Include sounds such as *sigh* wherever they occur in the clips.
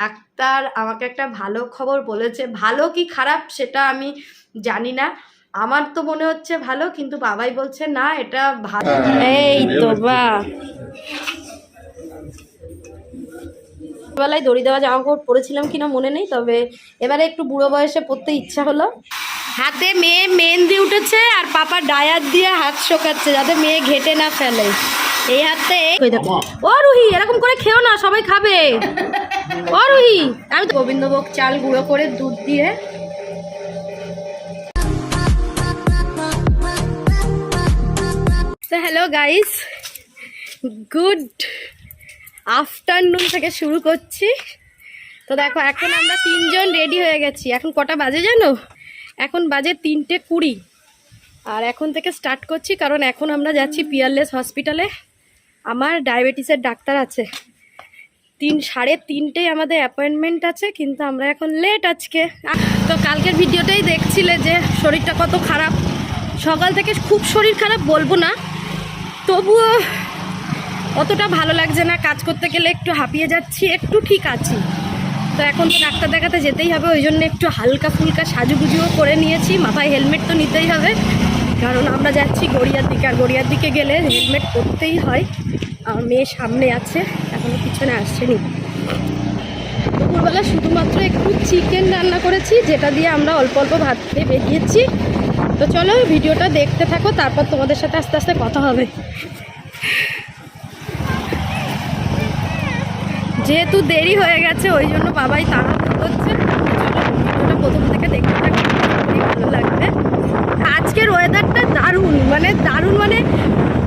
Doctor আমাকে একটা ভালো খবর বলেছে। ভালো কি খারাপ সেটা আমি জানি না। আমার তো মনে হচ্ছে ভালো কিন্তু বাবাই বলছে না এটা ভালো এই তো বা। বেলায় দড়ি দেওয়া জামা কাপড় পরেছিলাম কিনা মনে নেই তবে এবারে একটু বুড়ো বয়সে পড়তে ইচ্ছা হলো। হাতে মেয়ে মেহেন্দি উঠেছে আর পাপা ডায়ার দিয়ে হাত শোকাচ্ছে যাতে মেয়ে ঘেটে না ফেলে। এই হাতে ও রুহি এরকম করে খেও না সবাই খাবে। ও আমি গোবিন্দভোগ চাল গুঁড়ো করে দুধ দিয়ে হ্যালো গাইস, গুড আফটারনুন থেকে শুরু করছি। তো দেখো, এখন আমরা তিনজন রেডি হয়ে গেছি। এখন কটা বাজে জানো? এখন বাজে তিনটে কুড়ি। আর এখন থেকে স্টার্ট করছি, কারণ এখন আমরা যাচ্ছি পিয়ারলেস হসপিটালে। আমার ডায়াবেটিসের ডাক্তার আছে। তিন, সাড়ে তিনটেই আমাদের অ্যাপয়েন্টমেন্ট আছে, কিন্তু আমরা এখন লেট আজকে। তো কালকের ভিডিওটাই দেখছিলে যে শরীরটা কত খারাপ। সকাল থেকে খুব শরীর খারাপ বলব না, তবুও অতটা ভালো লাগছে না। কাজ করতে গেলে একটু হাঁপিয়ে যাচ্ছি, একটু ঠিক আছি। তো এখন তো ডাক্তার দেখাতে যেতেই হবে, ওই জন্য একটু হালকা ফুলকা সাজুগুজুও করে নিয়েছি। মাথায় হেলমেট তো নিতেই হবে, কারণ আমরা যাচ্ছি গড়িয়ার দিকে। আর গড়িয়ার দিকে গেলে হেলমেট পরতেই হয়। আর মেয়ে সামনে আছে এখনও পিছনে আসছেনি দুপুরবেলা শুধুমাত্র একটু চিকেন রান্না করেছি, যেটা দিয়ে আমরা অল্প অল্প ভাত খেয়ে বেরিয়েছি। তো চলো ভিডিওটা দেখতে থাকো, তারপর তোমাদের সাথে আস্তে আস্তে কথা হবে। যেহেতু দেরি হয়ে গেছে, ওই জন্য বাবাই তাড়াহুড়ো করছে। ভিডিওটা প্রথম থেকে দেখতে থাকো ভালো লাগবে। আজকের ওয়েদারটা দারুণ মানে দারুণ মানে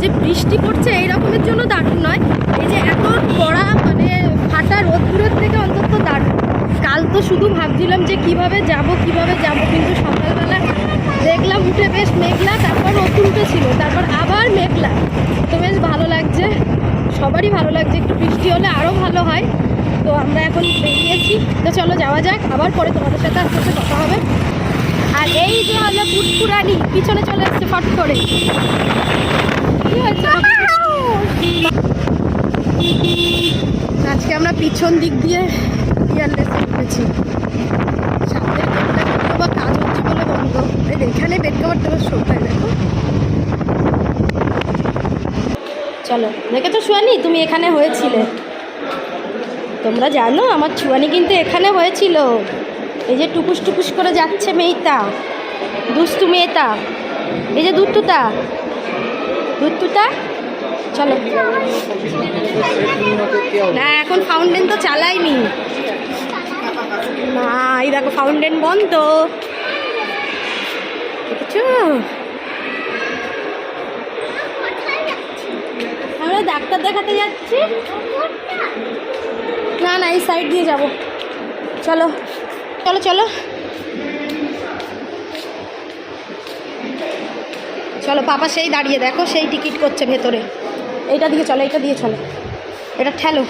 যে বৃষ্টি পড়ছে এই রকমের জন্য দারুণ নয়। এই যে এত কড়া মানে ফাটা রোদ্দুরের থেকে অন্তত দারুণ। কাল তো শুধু ভাবছিলাম যে কীভাবে যাব কীভাবে যাব, কিন্তু সকালবেলা দেখলাম উঠে বেশ মেঘলা, তারপর রোদ্দুর উঠেছিল, তারপর আবার মেঘলা। তো বেশ ভালো লাগছে, সবারই ভালো লাগছে, একটু বৃষ্টি হলে আরও ভালো হয়। তো আমরা এখন বেরিয়েছি। তো চলো যাওয়া যাক, আবার পরে তোমাদের সাথে আস্তে আস্তে কথা হবে। আর এই যে হলো পুটপুরানি, পিছনে চলে এসছে ফট করে। আজকে আমরা পিছন দিক দিয়ে ইয়ারলেস উঠেছি সামনের গেটটা বা কাজ হচ্ছে বলে বন্ধ। এখানে বেড কাভারটা বেশ শোকায় দেখো। চলো দেখেছ সুয়ানি তুমি এখানে হয়েছিলে। তোমরা জানো, আমার চুয়ানি কিন্তু এখানে হয়েছিল। এই যে টুকুস টুকুস করে যাচ্ছে মেয়েটা, দুষ্টু মেয়েটা, এই যে দুধটুতা দুধটুতা চলো। না, এখন ফাউন্টেন তো চালাইনি। না, এই দেখো ফাউন্টেন বন্ধ। দেখেছ? আমরা ডাক্তার দেখাতে যাচ্ছি। না না, এই সাইড দিয়ে যাব। চলো। চলো চলো। চলো পাপা সেই দাঁড়িয়ে, দেখো সেই টিকিট করছে ভেতরে। এইটা দিয়ে চলো, এইটা দিয়ে চলো। এটা ঠেলো।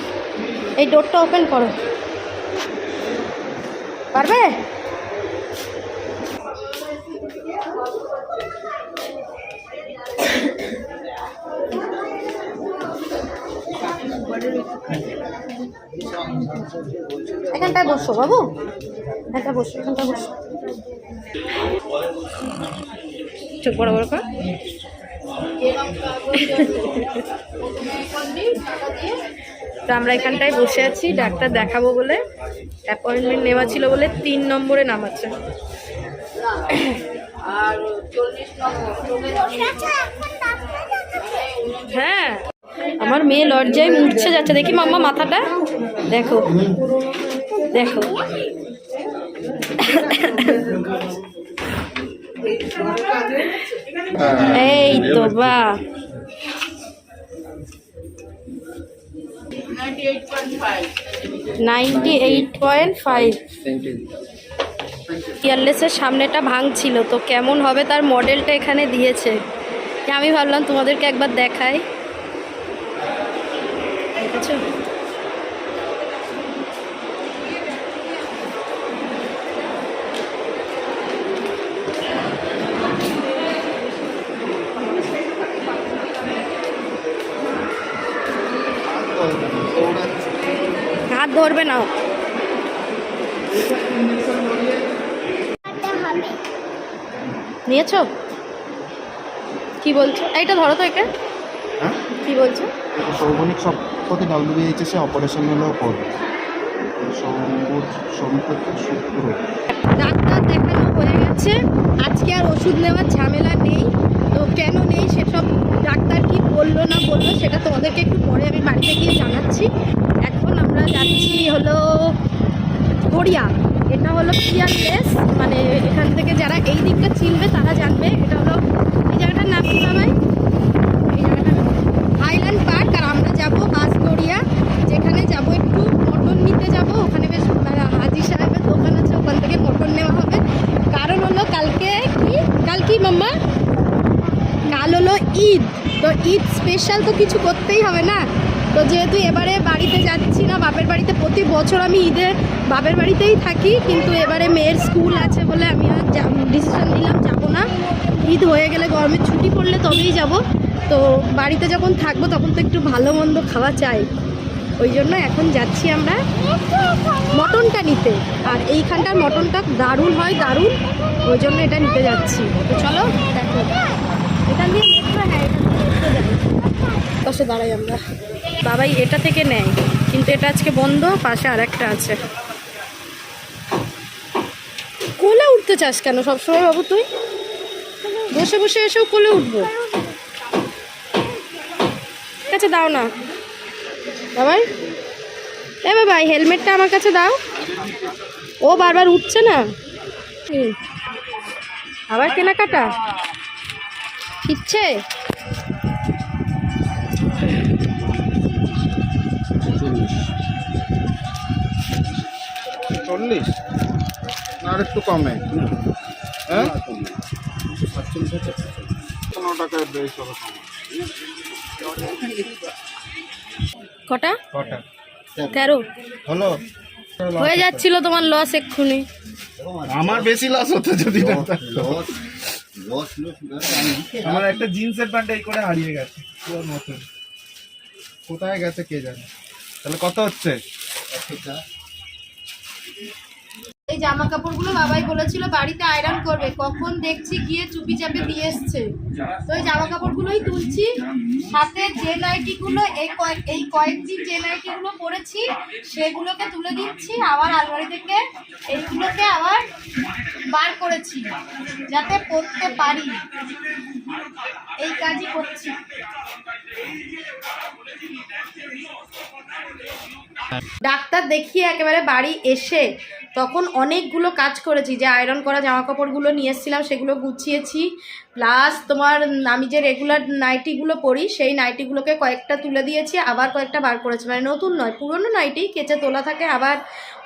এই ডোরটা ওপেন করো। পারবে? এখানটায় বসো বাবু। এখানটায় বসো এখানটায় বসো। চোখ বড় বড় কর। তো আমরা এখানটায় বসে আছি, ডাক্তার দেখাবো বলে। অ্যাপয়েন্টমেন্ট নেওয়া ছিল বলে তিন নম্বরে নামাচ্ছে। হ্যাঁ আমার মেয়ে লজ্জায় মুড়ছে, যাচ্ছে। দেখি মাম্মা মাথাটা। দেখো। দেখো। এই তো বা। Ninety eight point five. ইয়ারলেসের সামনেটা ভাঙছিল তো কেমন হবে তার মডেলটা এখানে দিয়েছে? আমি ভাবলাম তোমাদেরকে একবার দেখাই। ধরবে না। নিয়েছ? কি বলছো? এইটা ধরো তো একে। হ্যাঁ? কি বলছো? এটা নগ্ধবি দিচ্ছে সে অপারেশন হলেও করবে ডাক্তার দেখানো হয়ে গেছে। আজকে আর ওষুধ নেওয়ার ঝামেলা নেই। তো কেন নেই সেসব ডাক্তার কি বলল না বলল সেটা তোমাদেরকে একটু পরে আমি বাড়িতে গিয়ে জানাচ্ছি। এখন আমরা যাচ্ছি হলো গড়িয়া। এটা হলো পিয়ারলেস মানে এখান থেকে যারা এই দিকটা চিনবে তারা জানবে। এটা হলো এই জায়গাটার নাম কি বাবাই এই জায়গাটার হাইল্যান্ড পার্ক আর আমরা যাব বাসগড়িয়া যেখানে যাব একটু নিতে যাব, ওখানে বেশ হাজি সাহেবের দোকান আছে, ওখান থেকে মটন নেওয়া হবে। কারণ হলো কালকে কি? কাল কি মাম্মা? কাল হলো ঈদ। তো ঈদ স্পেশাল তো কিছু করতেই হবে না। তো যেহেতু এবারে বাড়িতে যাচ্ছি না, বাপের বাড়িতে প্রতি বছর আমি ঈদে বাপের বাড়িতেই থাকি, কিন্তু এবারে মেয়ের স্কুল আছে বলে আমি আর ডিসিশন নিলাম, যাব না। ঈদ হয়ে গেলে গরমের ছুটি পড়লে তবেই যাব। তো বাড়িতে যখন থাকব তখন তো একটু ভালো মন্দ খাওয়া চাই। ওই জন্য এখন যাচ্ছি আমরা মটনটা নিতে। আর এইখানটার মটনটা দারুণ হয়, দারুণ। ওই জন্য এটা নিতে যাচ্ছি। তো চলো, দেখো। দিয়ে মেট্রো হ্যাঁ পাশে দাঁড়াই আমরা। বাবাই এটা থেকে নেয়, কিন্তু এটা আজকে বন্ধ, পাশে আর একটা আছে। কোলে উঠতে চাস কেন? সবসময় বাবু তুই? বসে বসে এসেও কোলে উঠবো। ঠিক আছে, দাও না। বাবাই এ বাবাই হেলমেটটা আমার কাছে দাও। ও বারবার উঠছে না। আবার কেনাকাটা? ইচ্ছে চল্লিশ? না আর একটু কমে। হ্যাঁ? পনেরো টাকায় বেশ হবে। *laughs* কটা? কটা। তেরো। হলো। হয়ে যাচ্ছিল তোমার লস এক্ষুনি। আমার বেশি লস হতো যদি না থাকতো। আমার একটা জিন্সের প্যান্ট এই করে হারিয়ে গেছে কোথায় গেছে কে জানে? তাহলে কত হচ্ছে? জামা কাপড়গুলো বাবাই বলেছিল, বাড়িতে আয়রন করবে। কখন দেখছি গিয়ে চুপি চাপে দিয়ে এসছে। তো এই জামা কাপড়গুলোই তুলছি। সাথে যে নাইটিগুলো, এই কয়েক এই কয়েকদিন যে নাইটিগুলো পরেছি, সেগুলোকে তুলে দিচ্ছি। আবার আলমারি থেকে এইগুলোকে আবার বার করেছি, যাতে পরতে পারি। এই কাজই করছি। ডাক্তার দেখিয়ে একেবারে বাড়ি এসে তখন অনেকগুলো কাজ করেছি যে আয়রন করা জামা কাপড়গুলো নিয়ে এসেছিলাম সেগুলো গুছিয়েছি। প্লাস তোমার, আমি যে রেগুলার নাইটিগুলো পরি, সেই নাইটিগুলোকে কয়েকটা তুলে দিয়েছি, আবার কয়েকটা বার করেছি। মানে নতুন নয়, পুরনো নাইটি কেচে তোলা থাকে, আবার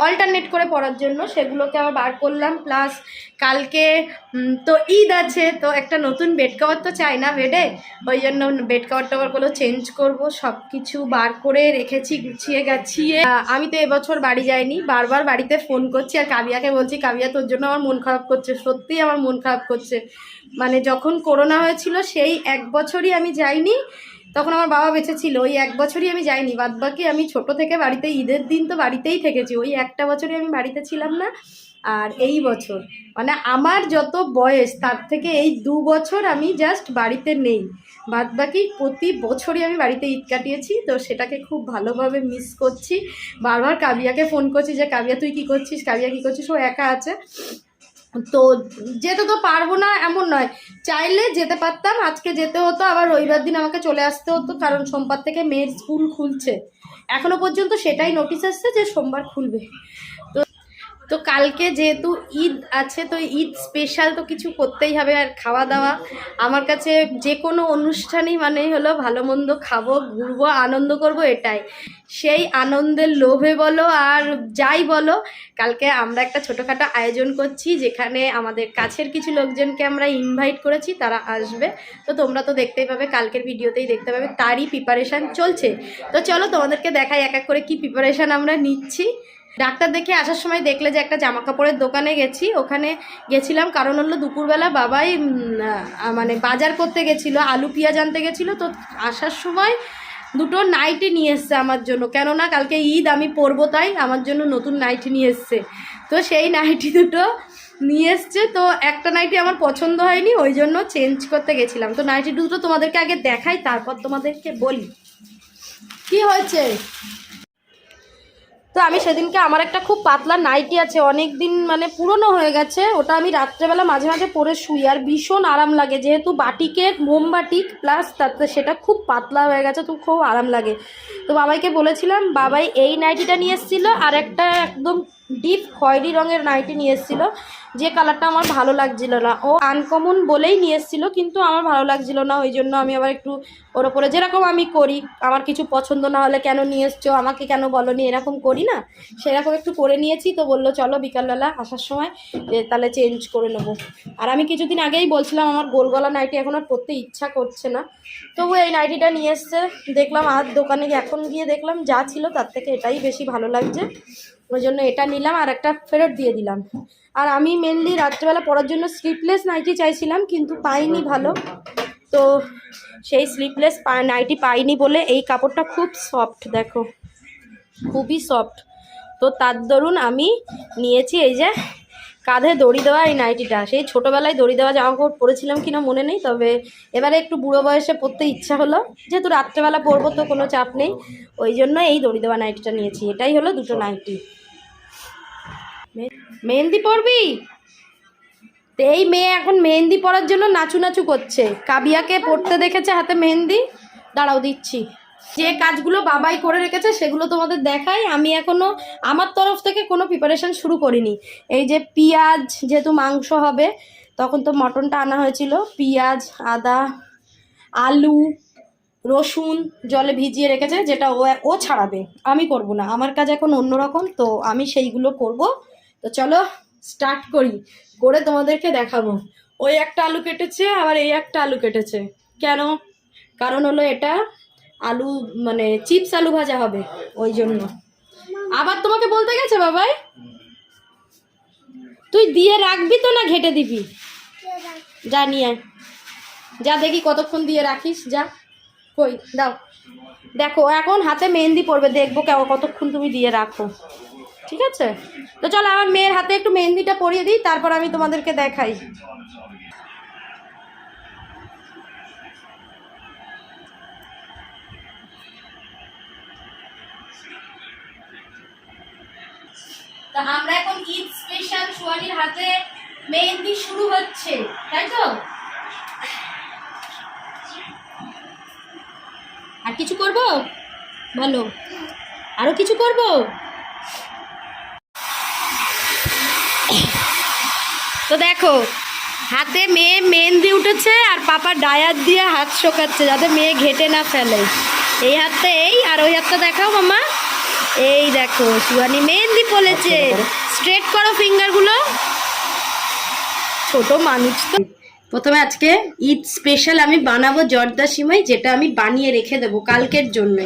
অল্টারনেট করে পরার জন্য সেগুলোকে আবার বার করলাম। প্লাস কালকে তো ঈদ আছে, তো একটা নতুন বেড কভার তো চাই না বেডে ওই জন্য বেড কভার টভারগুলো চেঞ্জ করব সব কিছু বার করে রেখেছি, গুছিয়ে গাছিয়ে। আমি তো এবছর বাড়ি যাইনি, বারবার বাড়িতে ফোন করছি, আর কাবিয়াকে বলছি, কাবিয়া, তোর জন্য আমার মন খারাপ করছে, সত্যিই আমার মন খারাপ করছে। মানে যখন করোনা হয়েছিল, সেই এক বছরই আমি যাইনি। তখন আমার বাবা বেঁচে ছিল, ওই এক বছরই আমি যাইনি। বাদ বাকি আমি ছোট থেকে বাড়িতে, ঈদের দিন তো বাড়িতেই থেকেছি, ওই একটা বছরই আমি বাড়িতে ছিলাম না। আর এই বছর মানে আমার যত বয়স, তার থেকে এই দু বছর আমি জাস্ট বাড়িতে নেই। বাদ বাকি প্রতি বছরই আমি বাড়িতে ঈদ কাটিয়েছি, তো সেটাকে খুব ভালোভাবে মিস করছি। বারবার কাবিয়াকে ফোন করছি যে, কাবিয়া, তুই কী করছিস? কাবিয়া কী করছিস? ও একা আছে। তো যেতে তো পারব না, এমন নয়। চাইলে যেতে পারতাম, আজকে যেতে হতো, আবার রবিবার দিন আমাকে চলে আসতে হতো, কারণ সোমবার থেকে মেয়ের স্কুল খুলছে। এখনও পর্যন্ত সেটাই নোটিস আসছে যে সোমবার খুলবে। তো কালকে যেহেতু ঈদ আছে, তো ঈদ স্পেশাল তো কিছু করতেই হবে আর খাওয়া দাওয়া আমার কাছে যে কোনো অনুষ্ঠানই মানে হলো ভালো মন্দ খাব, ঘুরবো, আনন্দ করব এটাই। সেই আনন্দের লোভে বলো আর যাই বলো, কালকে আমরা একটা ছোটোখাটো আয়োজন করছি যেখানে আমাদের কাছের কিছু লোকজনকে আমরা ইনভাইট করেছি, তারা আসবে। তো তোমরা তো দেখতেই পাবে, কালকের ভিডিওতেই দেখতে পাবে, তারই প্রিপারেশান চলছে। তো চলো তোমাদেরকে দেখাই এক এক করে কি প্রিপারেশান আমরা নিচ্ছি। ডাক্তার দেখে আসার সময় দেখলে যে একটা জামা কাপড়ের দোকানে গেছি, ওখানে গেছিলাম, কারণ হলো দুপুরবেলা বাবাই মানে বাজার করতে গেছিল, আলু পেঁয়াজ আনতে গেছিল, তো আসার সময় দুটো নাইটি নিয়ে এসছে আমার জন্য। কেননা কালকে ঈদ, আমি পরবো তাই, আমার জন্য নতুন নাইটি নিয়ে এসছে। তো সেই নাইটি দুটো নিয়ে এসছে, তো একটা নাইটি আমার পছন্দ হয়নি, ওই জন্য চেঞ্জ করতে গেছিলাম। তো নাইটি দুটো তোমাদেরকে আগে দেখাই, তারপর তোমাদেরকে বলি। কি হয়েছে? তো আমি সেদিনকে আমার একটা খুব পাতলা নাইটি আছে অনেক দিন মানে পুরনো হয়ে গেছে, ওটা আমি রাত্রেবেলা মাঝে মাঝে পরে শুই, আর ভীষণ আরাম লাগে, যেহেতু বাটিকের মোমবাটিক প্লাস তাতে সেটা খুব পাতলা হয়ে গেছে, তো খুব আরাম লাগে। তো বাবাইকে বলেছিলাম, বাবাই, এই নাইটিটা নিয়ে এসেছিল, আর একটা একদম ডিপ খয়েরি রঙের নাইটি নিয়ে এসেছিল। যে কালারটা আমার ভালো লাগছিল না। ও আনকমন বলেই নিয়ে এসেছিল, কিন্তু আমার ভালো লাগছিল না। ওই জন্য আমি আবার একটু ওর ওপরে, যেরকম আমি করি, আমার কিছু পছন্দ না হলে কেন নিয়ে এসছো, আমাকে কেন বলনি, এরকম করি না। সেরকম একটু করে নিয়েছি, তো বলল, চলো বিকালবেলা আসার সময় তাহলে চেঞ্জ করে নেব। আর আমি কিছুদিন আগেই বলছিলাম, আমার গোল গলা নাইটি এখন আর পরতে ইচ্ছা করছে না। তবু এই নাইটিটা নিয়ে এসছে। দেখলাম আর দোকানে এখন গিয়ে দেখলাম, যা ছিল তার থেকে এটাই বেশি ভালো লাগছে। ওই জন্য এটা নিলাম আর একটা ফেরত দিয়ে দিলাম। আর আমি মেনলি রাত্রেবেলা পড়ার জন্য স্লিপলেস নাইটি চাইছিলাম, কিন্তু পাইনি ভালো। তো সেই স্লিপলেস নাইটি পাইনি বলে এই কাপড়টা খুব সফট দেখো। খুবই সফট তো তার দরুন আমি নিয়েছি এই যে কাঁধে দড়ি দেওয়া এই নাইটিটা। সেই ছোটোবেলায় দড়ি দেওয়া জামা কাপড় পরেছিলাম কিনা মনে নেই, তবে এবারে একটু বুড়ো বয়সে পরতে ইচ্ছা হলো। যেহেতু রাত্রেবেলা পরবো তো কোনো চাপ নেই, ওই জন্য এই দড়ি দেওয়া নাইটিটা নিয়েছি। এটাই হলো দুটো নাইটি। মেহেন্দি পরবি? এই মেয়ে এখন মেহেন্দি পরার জন্য নাচু নাচু করছে। কাবিয়াকে পড়তে দেখেছে হাতে মেহেন্দি। দাঁড়াও দিচ্ছি। যে কাজগুলো বাবাই করে রেখেছে সেগুলো তোমাদের দেখাই। আমি এখনও আমার তরফ থেকে কোনো প্রিপারেশন শুরু করিনি। এই যে পেঁয়াজ, যেহেতু মাংস হবে, তখন তো মটনটা আনা হয়েছিল। পেঁয়াজ, আদা, আলু, রসুন জলে ভিজিয়ে রেখেছে, যেটা ও ও ছাড়াবে। আমি করব না। আমার কাজ এখন অন্যরকম, তো আমি সেইগুলো করব। তো চলো স্টার্ট করি। করে তোমাদেরকে দেখাবো। ওই একটা আলু কেটেছে, আবার এই একটা আলু কেটেছে। কেন? কারণ হলো এটা আলু মানে চিপস আলু ভাজা হবে, ওই জন্য। আবার তোমাকে বলতে গেছে বাবাই? তুই দিয়ে রাখবি তো না ঘেটে দিবি? যা নিয়ে। যা দেখি কতক্ষণ দিয়ে রাখিস, যা। কই, দাও। দেখো, এখন হাতে মেহেন্দি পড়বে দেখব কেমন কতক্ষণ তুমি দিয়ে রাখো। ঠিক আছে? তো চলো, আমার মেয়ের হাতে একটু মেহেন্দিটা পরিয়ে দিই, তারপর আমি তোমাদেরকে দেখাই। তা আমরা এখন ঈদ স্পেশাল সোয়ালির হাতে মেহেন্দি শুরু হচ্ছে, তাই তো? আর কিছু করব? বলো। আরও কিছু করব? তো দেখো, হাতে মেয়ে মেহেন্দি উঠেছে আর পাপা ডায়ার দিয়ে হাত শোকাচ্ছে যাতে মেয়ে ঘেটে না ফেলে। এই হাতটা এই আর ওই হাতটা দেখাও মামা। এই দেখো শিবানী মেহেন্দি পড়েছে স্ট্রেট করো ফিঙ্গারগুলো ছোট মানুষ তো। প্রথমে আজকে ঈদ স্পেশাল আমি বানাবো জর্দা সিমাই যেটা আমি বানিয়ে রেখে দেবো কালকের জন্য।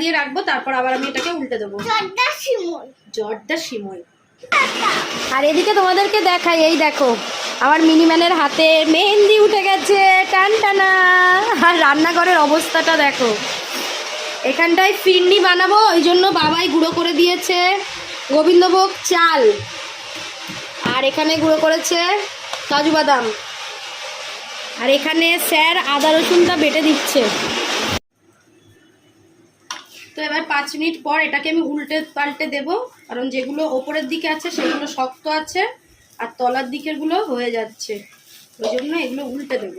দিয়ে রাখব তারপর আবার আমি এটাকে উল্টে দেবো। জর্দা সিমই আর এদিকে তোমাদেরকে দেখাই এই দেখো আমার মিনিম্যানের হাতে মেহেন্দি উঠে গেছে টান টানা। আর রান্নাঘরের অবস্থাটা দেখো। এখানটায় ফিরনি বানাবো ওই জন্য বাবাই গুঁড়ো করে দিয়েছে। গোবিন্দভোগ চাল। আর এখানে গুঁড়ো করেছে কাজু বাদাম। আর এখানে স্যার আদা রসুনটা বেটে দিচ্ছে। তো এবার পাঁচ মিনিট পর এটাকে আমি উল্টে পাল্টে দেব, কারণ যেগুলো ওপরের দিকে আছে সেগুলো শক্ত আছে আর তলার দিকেরগুলো হয়ে যাচ্ছে। ওই জন্য এগুলো উল্টে দেব।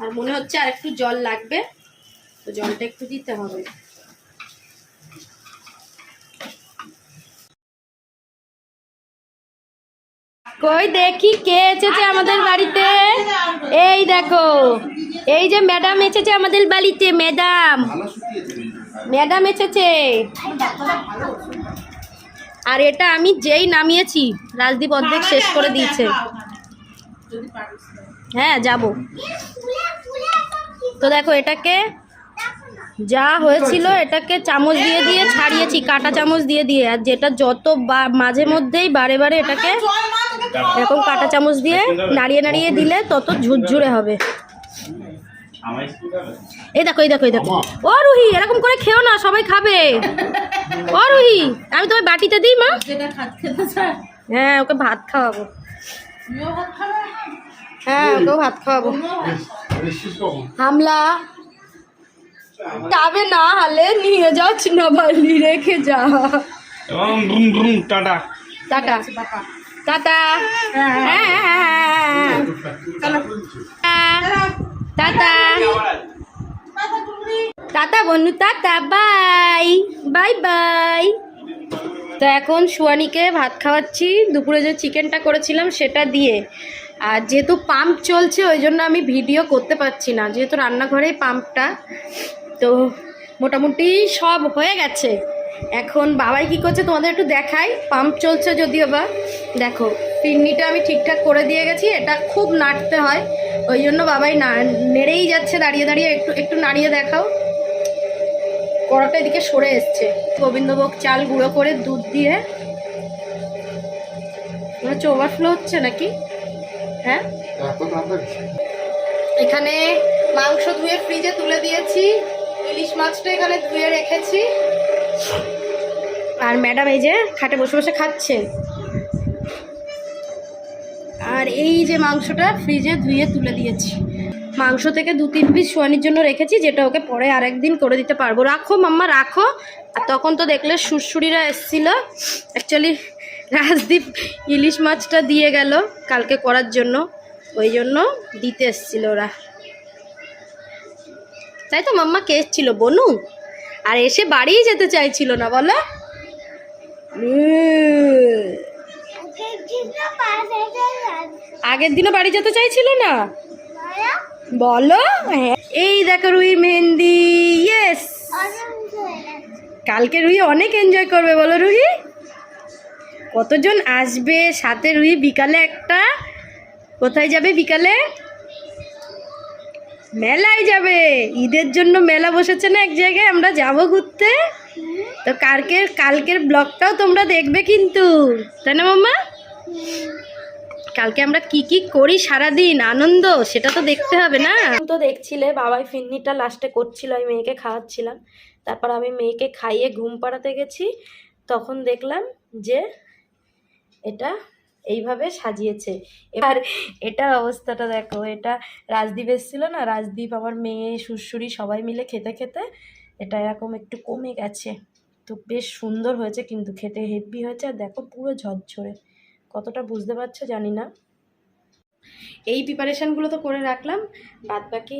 আর মনে হচ্ছে আর একটু জল লাগবে, তো জলটা একটু দিতে হবে। কই দেখি কে এসেছে আমাদের বাড়িতে? এই দেখো এই যে ম্যাডাম এসেছে আমাদের বাড়িতে ম্যাডাম। ম্যাডাম এসেছে। আর এটা আমি যেই নামিয়েছি রাজদীপ অর্ধেক শেষ করে দিয়েছে। হ্যাঁ যাব। তো দেখো এটাকে যা হয়েছিল এটাকে চামচ দিয়ে দিয়ে ছাড়িয়েছি কাটা চামচ দিয়ে দিয়ে। আর যেটা যত বা- মাঝে মধ্যেই বারে বারে এটাকে এরকম কাটা চামচ দিয়ে নাড়িয়ে নাড়িয়ে দিলে তত ঝুরঝুরে হবে। এই দেখো এই দেখো এই দেখো। ও রুহি এরকম করে খেও না সবাই খাবে। ও রুহি আমি তোমার বাটিতে দিই মা। হ্যাঁ ওকে ভাত খাওয়াবো। হ্যাঁ ওকেও ভাত খাওয়াবো। হামলা। যাবে না হালে নিয়ে যাও না বালি রেখে যা tata. Tata. Tata tata tata বন্ধু টাটা বাই। Bye bye. তো এখন সুয়ানিকে ভাত খাওয়াচ্ছি। দুপুরে যে চিকেনটা করেছিলাম সেটা দিয়ে। আর যেহেতু পাম্প চলছে ওই জন্য আমি ভিডিও করতে পারছি না। যেহেতু রান্নাঘরেই পাম্পটা তো মোটামুটি সব হয়ে গেছে। এখন বাবাই কি করছে তোমাদের একটু দেখাই? পাম্প চলছে যদিও বা। দেখো পিন্নিটা আমি ঠিকঠাক করে দিয়ে গেছি এটা খুব নাড়তে হয়। ওই জন্য বাবাই না নেড়েই যাচ্ছে দাঁড়িয়ে দাঁড়িয়ে একটু একটু নাড়িয়ে দেখাও। কড়াটা এদিকে সরে এসছে। গোবিন্দভোগ চাল গুঁড়ো করে দুধ দিয়ে। মনে হচ্ছে ওভারফ্লো হচ্ছে নাকি? হ্যাঁ? এখানে মাংস ধুয়ে ফ্রিজে তুলে দিয়েছি। ইলিশ মাছটা এখানে ধুয়ে রেখেছি। আর ম্যাডাম এই যে খাটে বসে বসে খাচ্ছে। আর এই যে মাংসটা ফ্রিজে ধুয়ে তুলে দিয়েছি। মাংস থেকে দু তিন পিস সোয়ানির জন্য রেখেছি, যেটা ওকে পরে আরেকদিন করে দিতে পারব। রাখো মাম্মা, রাখো। আর তখন তো দেখলে সুরসুরিরা এসছিল। অ্যাকচুয়ালি রাজদীপ ইলিশ মাছটা দিয়ে গেল কালকে করার জন্য। ওই জন্য দিতে এসছিল ওরা। তাই তো মাম্মা কে এসছিল বনু। আর এসে বাড়িই যেতে চাইছিল না, বলো। আগের দিনও বাড়ি যেতে চাইছিল না? বলো। এই দেখো রুই মেহেন্দি ইয়েস কালকে রুই অনেক এনজয় করবে, বলো রুহি কতজন আসবে সাথে রুই বিকালে একটা? কোথায় যাবে বিকালে? মেলায় যাবে। ঈদের জন্য মেলা বসেছে না এক জায়গায়? আমরা যাব ঘুরতে। তো কালকে কালকের ব্লগটাও তোমরা দেখবে কিন্তু। তাই না মাম্মা? কালকে আমরা কি কি করি সারাদিন? আনন্দ, সেটা তো দেখতে হবে না? তো দেখছিলে, বাবাই ফিন্নিটা লাস্টে করছিল, আমি মেয়েকে খাওয়াচ্ছিলাম। তারপর আমি মেয়েকে খাইয়ে ঘুম পাড়াতে গেছি। তখন দেখলাম যে এটা এইভাবে সাজিয়েছে। এবার এটা অবস্থাটা দেখো, এটা রাজদীপ এসেছিল না? রাজদীপ, আমার মেয়ে শ্বশুরি সবাই মিলে খেতে খেতে এটা এরকম একটু কমে গেছে। তো বেশ সুন্দর হয়েছে কিন্তু, খেতে হেভি হয়েছে। আর দেখো পুরো ঝরঝরে। কতটা বুঝতে পারছ জানি না। এই প্রিপারেশানগুলো তো করে রাখলাম। বাদ বাকি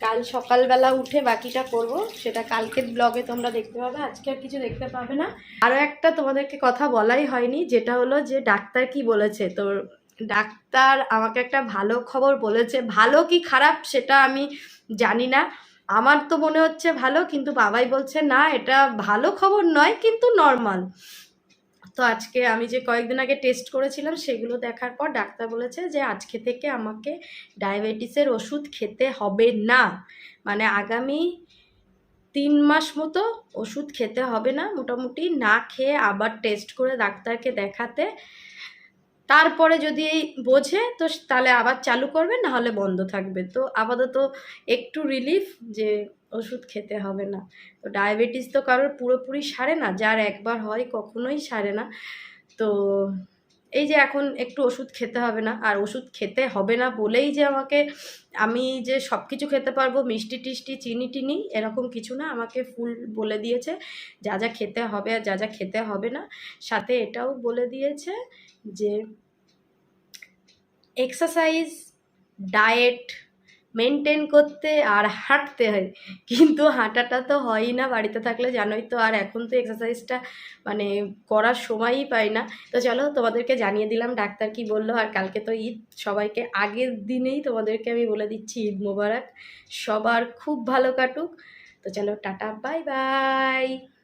কাল সকালবেলা উঠে বাকিটা করব। সেটা কালকের ব্লগে তোমরা দেখতে পাবে। আজকে আর কিছু দেখতে পাবে না। আরও একটা তোমাদেরকে কথা বলাই হয়নি, যেটা হলো যে ডাক্তার কি বলেছে? তো ডাক্তার আমাকে একটা ভালো খবর বলেছে। ভালো কি খারাপ সেটা আমি জানি না। আমার তো মনে হচ্ছে ভালো, কিন্তু বাবাই বলছে, না, এটা ভালো খবর নয়, কিন্তু নর্মাল তো আজকে আমি যে কয়েকদিন আগে টেস্ট করেছিলাম, সেগুলো দেখার পর ডাক্তার বলেছে যে আজকে থেকে আমাকে ডায়াবেটিসের ওষুধ খেতে হবে না। মানে আগামী তিন মাস মতো ওষুধ খেতে হবে না, মোটামুটি না খেয়ে আবার টেস্ট করে ডাক্তারকে দেখাতে। তারপরে যদি বোঝে, তো তাহলে আবার চালু করবে, না হলে বন্ধ থাকবে। তো আপাতত একটু রিলিফ যে ওষুধ খেতে হবে না। তো ডায়াবেটিস তো কারোর পুরোপুরি সারে না, যার একবার হয় কখনোই সারে না। তো এই যে এখন একটু ওষুধ খেতে হবে না, আর ওষুধ খেতে হবে না বলেই যে আমাকে, আমি যে সব কিছু খেতে পারব, মিষ্টি টিষ্টি, চিনি টিনি, এরকম কিছু না, আমাকে ফুল বলে দিয়েছে, যা যা খেতে হবে আর যা যা খেতে হবে না। সাথে এটাও বলে দিয়েছে যে, এক্সারসাইজ, ডায়েট মেনটেন করতে আর হাঁটতে হয়। কিন্তু হাঁটাটা তো হয়ই না বাড়িতে থাকলে, জানোই তো। আর এখন তো এক্সারসাইজটা মানে করার সময়ই পাই না। তো চলো তোমাদেরকে জানিয়ে দিলাম, ডাক্তার কি বলল। আর কালকে তো ঈদ, সবাইকে আগের দিনেই তোমাদেরকে আমি বলে দিচ্ছি, ঈদ মোবারক। সবার খুব ভালো কাটুক। তো চলো, টাটা বাই বাই